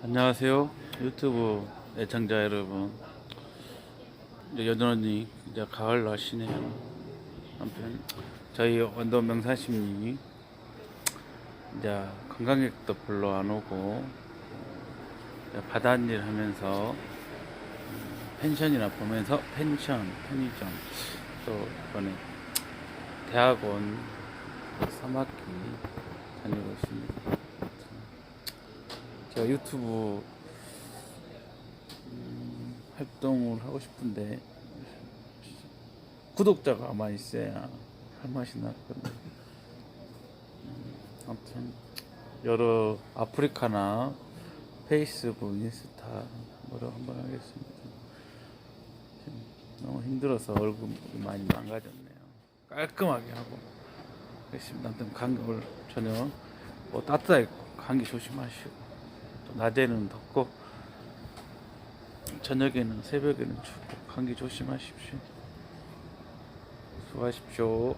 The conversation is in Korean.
안녕하세요. 유튜브 애청자 여러분. 여전히 이제 가을 날씨네요. 한편 저희 원도 명사심리 이제 관광객도 별로 안 오고 바닷일 하면서 음, 펜션이나 보면서 펜션 편의점 또 이번에 대학원 3학기 다니고 있습니다 제가 유튜브 음, 활동을 하고 싶은데 구독자가 아마 있어야 할 맛이 나거든요. 음, 아무튼 여러 아프리카나 페이스북, 인스타 뭐로 한번 하겠습니다. 너무 힘들어서 얼굴이 많이 망가졌네요. 깔끔하게 하고 그렇습니다. 아무튼 감기 오늘 저녁 뭐 따뜻하게 감기 조심하시고 또 낮에는 덥고 저녁에는 새벽에는 춥고 감기 조심하십시오. 수고하십시오.